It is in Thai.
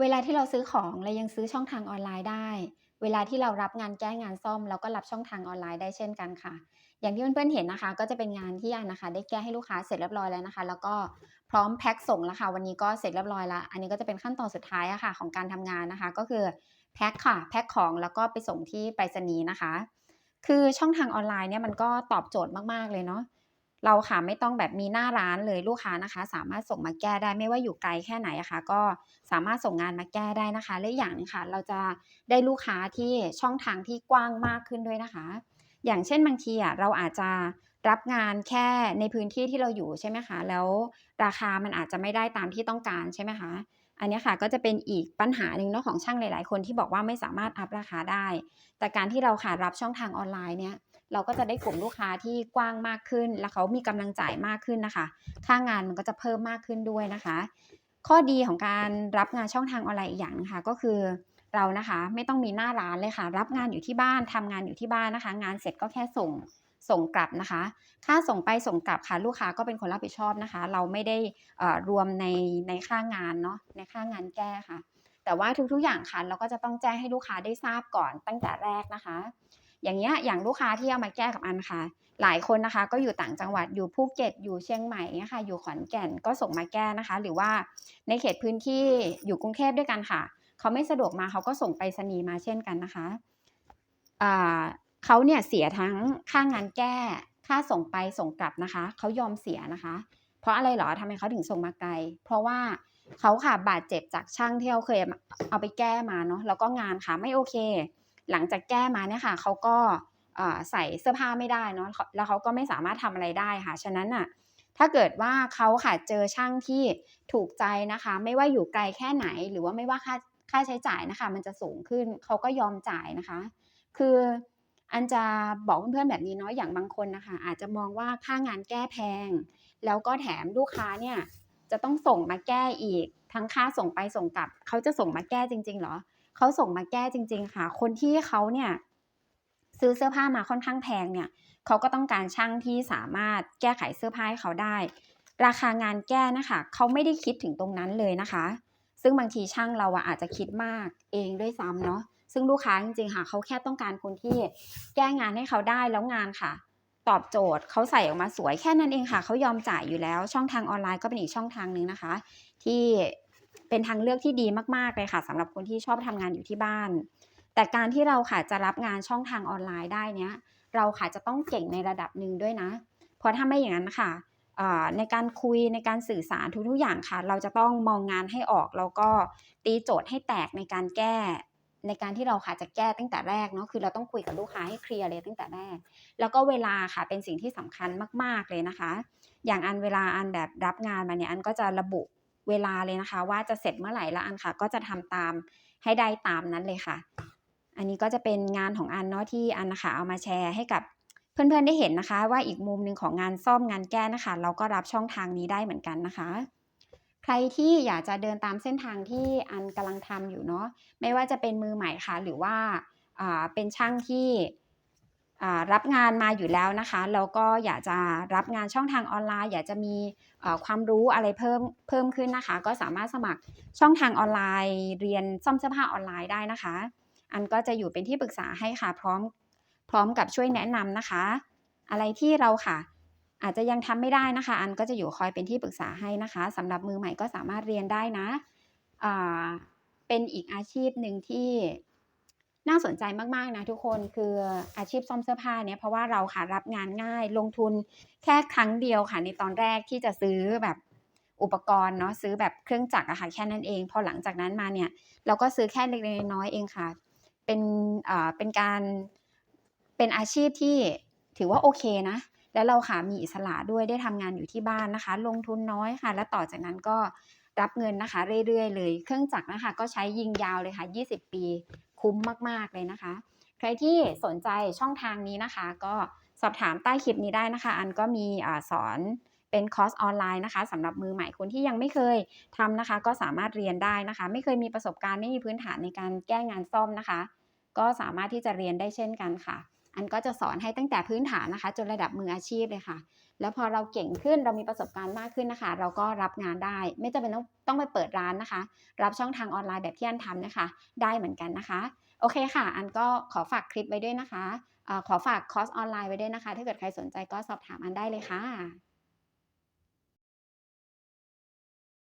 เวลาที่เราซื้อของเรายังซื้อช่องทางออนไลน์ได้ เวลาที่เรารับงานแก้งานซ่อม เราก็รับช่องทางออนไลน์ได้เช่นกันค่ะ อย่างที่เพื่อนๆเห็นนะคะ ก็จะเป็นงานที่อันนะคะ ได้แก้ให้ลูกค้าเสร็จเรียบร้อยแล้วนะคะ แล้วก็พร้อมแพ็กส่งแล้วค่ะ วันนี้ก็เสร็จเรียบร้อยแล้วอันนี้ก็จะเป็นขั้นตอนสุดท้ายอะค่ะ ของการทำงานนะคะ ก็คือแพ็กค่ะ แพ็กของแล้วก็ไปส่งที่ไปรษณีย์นะคะ คือช่องทางออนไลน์เนี่ยมันก็ตอบโจทย์มากๆเลยเนาะ เราค่ะไม่ต้องแบบมีหน้าร้านเลยลูกค้านะคะ สามารถส่งมาแก้ได้ไม่ว่าอยู่ไกลแค่ไหนอะค่ะก็สามารถส่งงานมาแก้ได้นะคะ และอีกอย่างนึงค่ะ เราจะได้ลูกค้าที่ช่องทางที่กว้างมากขึ้นด้วยนะคะ อย่างเช่นบางทีอะเราอาจจะรับงานแค่ในพื้นที่ที่เราอยู่ใช่ไหมคะแล้วราคามันอาจจะไม่ได้ตามที่ต้องการใช่ไหมคะอันนี้ค่ะก็จะเป็นอีกปัญหาหนึ่งเนาะของช่างหลาย ๆ คนที่บอกว่าไม่สามารถอัปราคาได้ แต่การที่เราค่ะรับช่องทางออนไลน์เนี่ย เราก็จะได้กลุ่มลูกค้าที่กว้างมากขึ้น แล้วเขามีกำลังจ่ายมากขึ้นนะคะ ค่างานมันก็จะเพิ่มมากขึ้นด้วยนะคะ ข้อดีของการรับงานช่องทางออนไลน์อีกอย่างนึงค่ะก็คือเรานะคะไม่ต้องมีหน้าร้านเลยค่ะ รับงานอยู่ที่บ้านทำงานอยู่ที่บ้านนะคะ งานเสร็จก็แค่ส่งส่งกลับนะคะ ค่าส่งไปส่งกลับค่ะลูกค้าก็เป็นคนรับผิดชอบนะคะ เราไม่ได้รวมในในค่างานเนาะในค่างานแก้ค่ะ แต่ว่าทุกๆอย่างค่ะเราก็จะต้องแจ้งให้ลูกค้าได้ทราบก่อนตั้งแต่แรกนะคะ อย่างเงี้ยอย่างลูกค้าที่เอามาแก้กับอันค่ะ หลายคนนะคะ ก็อยู่ต่างจังหวัดอยู่ภูเก็ตอยู่เชียงใหม่เงี้ยค่ะอยู่ขอนแก่นก็ส่งมาแก้นะคะ หรือว่าในเขตพื้นที่อยู่กรุงเทพด้วยกันค่ะเขาไม่สะดวกมาเขาก็ส่งไปรษณีย์มาเช่นกันนะคะเขาเนี่ยเสียทั้งค่างานแก้ค่าส่งไปส่งกลับนะคะเขายอมเสียนะคะ เพราะอะไรเหรอทำไมเขาถึงส่งมาไกล เพราะว่าเขาค่ะบาดเจ็บจากช่างที่เขาเคยเอาไปแก้มาเนาะแล้วก็งานค่ะไม่โอเค หลังจากแก้มาเนี่ยค่ะเขาก็ใส่เสื้อผ้าไม่ได้เนาะแล้วเขาก็ไม่สามารถทำอะไรได้ค่ะฉะนั้นน่ะถ้าเกิดว่าเขาค่ะเจอช่างที่ถูกใจนะคะ ไม่ว่าอยู่ไกลแค่ไหน หรือว่าไม่ว่าค่าค่าใช้จ่ายนะคะ มันจะสูงขึ้นเขาก็ยอมจ่ายนะคะ คืออันจะบอกเพื่อนๆแบบนี้เนาะอย่างบางคนนะคะ อาจจะมองว่าค่างานแก้แพง แล้วก็แถมลูกค้าเนี่ยจะต้องส่งมาแก้อีก ทั้งค่าส่งไปส่งกลับเขาจะส่งมาแก้จริง ๆ เหรอ เขาส่งมาแก้จริง ๆ ค่ะ คนที่เขาเนี่ยซื้อเสื้อผ้ามาค่อนข้างแพงเนี่ยเขาก็ต้องการช่างที่สามารถแก้ไขเสื้อผ้าให้เขาได้ ราคางานแก้นะคะเขาไม่ได้คิดถึงตรงนั้นเลยนะคะ ซึ่งบางทีช่างเราอะอาจจะคิดมากเองด้วยซ้ำเนาะซึ่งลูกค้าจริงๆค่ะเขาแค่ต้องการคนที่แก้งานให้เขาได้แล้วงานค่ะ ตอบโจทย์เขาใส่ออกมาสวยแค่นั้นเองค่ะเขายอมจ่ายอยู่แล้ว ช่องทางออนไลน์ก็เป็นอีกช่องทางหนึ่งนะคะ ที่ เป็นทางเลือกที่ดีมากๆเลยค่ะสำหรับคนที่ชอบทำงานอยู่ที่บ้าน แต่การที่เราค่ะจะรับงานช่องทางออนไลน์ได้เนี้ยเราค่ะจะต้องเก่งในระดับหนึ่งด้วยนะ เพราะถ้าไม่อย่างนั้นค่ะในการคุยในการสื่อสารทุกๆอย่างค่ะ เราจะต้องมองงานให้ออกแล้วก็ตีโจทย์ให้แตกในการแก้ ในการที่เราค่ะจะแก้ตั้งแต่แรกเนาะคือเราต้องคุยกับลูกค้าให้เคลียร์เลยตั้งแต่แรก แล้วก็เวลาค่ะเป็นสิ่งที่สำคัญมาก ๆเลยนะคะ อย่างอันเวลาอันแบบรับงานมาเนี่ยอันก็จะระบุ เวลาเลยนะคะ ว่าจะเสร็จเมื่อไหร่แล้วอันค่ะ ก็จะทำตามให้ได้ตามนั้นเลยค่ะ อันนี้ก็จะเป็นงานของอันเนาะที่อันนะคะเอามาแชร์ให้กับเพื่อนๆได้เห็นนะคะ ว่าอีกมุมหนึ่งของงานซ่อมงานแก้นะคะ เราก็รับช่องทางนี้ได้เหมือนกันนะคะ ใครที่อยากจะเดินตามเส้นทางที่อันกำลังทำอยู่เนาะไม่ว่าจะเป็นมือใหม่ค่ะ หรือว่าเป็นช่างที่ รับงานมาอยู่แล้วนะคะแล้วก็อยากจะรับงานช่องทางออนไลน์ อยากจะมีความรู้อะไรเพิ่มเพิ่มขึ้นนะคะ ก็สามารถสมัครช่องทางออนไลน์ เรียนซ่อมเสื้อผ้าออนไลน์ได้นะคะ อันก็จะอยู่เป็นที่ปรึกษาให้ค่ะพร้อมพร้อมกับช่วยแนะนำนะคะ อะไรที่เราค่ะ อาจจะยังทำไม่ได้นะคะ อันก็จะอยู่คอยเป็นที่ปรึกษาให้นะคะสำหรับมือใหม่ก็สามารถเรียนได้นะเป็นอีกอาชีพหนึ่งที่ น่าสนใจมาก ๆ นะทุกคนคืออาชีพซ่อมเสื้อผ้าเนี่ยเพราะว่าเราค่ะรับงานง่ายลงทุนแค่ครั้งเดียวค่ะในตอนแรกที่จะซื้อแบบอุปกรณ์เนาะซื้อแบบเครื่องจักรอะค่ะแค่นั้นเอง พอหลังจากนั้นมาเนี่ย เราก็ซื้อแค่เล็กๆน้อยๆเองค่ะ เป็นเอ่อเป็นการเป็นอาชีพที่ถือว่าโอเคนะ แล้วเราค่ะมีอิสระด้วยได้ทำงานอยู่ที่บ้านนะคะ ลงทุนน้อยค่ะ และต่อจากนั้นก็รับเงินนะคะ เรื่อยๆเลย เครื่องจักรนะคะ ก็ใช้ยิงยาวเลยค่ะ 20 ปี คุ้มมาก ๆ เลยนะคะ ใครที่สนใจช่องทางนี้นะคะ ก็สอบถามใต้คลิปนี้ได้นะคะ อันก็มีอสอนเป็นคอร์สออนไลน์นะคะสำหรับมือใหม่คนที่ยังไม่เคยทำนะคะ ก็สามารถเรียนได้นะคะ ไม่เคยมีประสบการณ์ไม่มีพื้นฐานในการแก้งานซ่อมนะคะ ก็สามารถที่จะเรียนได้เช่นกันค่ะ อันก็จะสอนให้ตั้งแต่พื้นฐานนะคะ จนระดับมืออาชีพเลยค่ะ แล้วพอเราเก่งขึ้นเรามีประสบการณ์มากขึ้นนะคะ เราก็รับงานได้ ไม่จำเป็นต้องต้องไปเปิดร้านนะคะ รับช่องทางออนไลน์แบบที่อันทำนะคะ ได้เหมือนกันนะคะ โอเคค่ะ อันก็ขอฝากคลิปไว้ด้วยนะคะออขอฝากคอร์สออนไลน์ไว้ด้วยนะคะ ถ้าเกิดใครสนใจก็สอบถามอันได้เลยค่ะ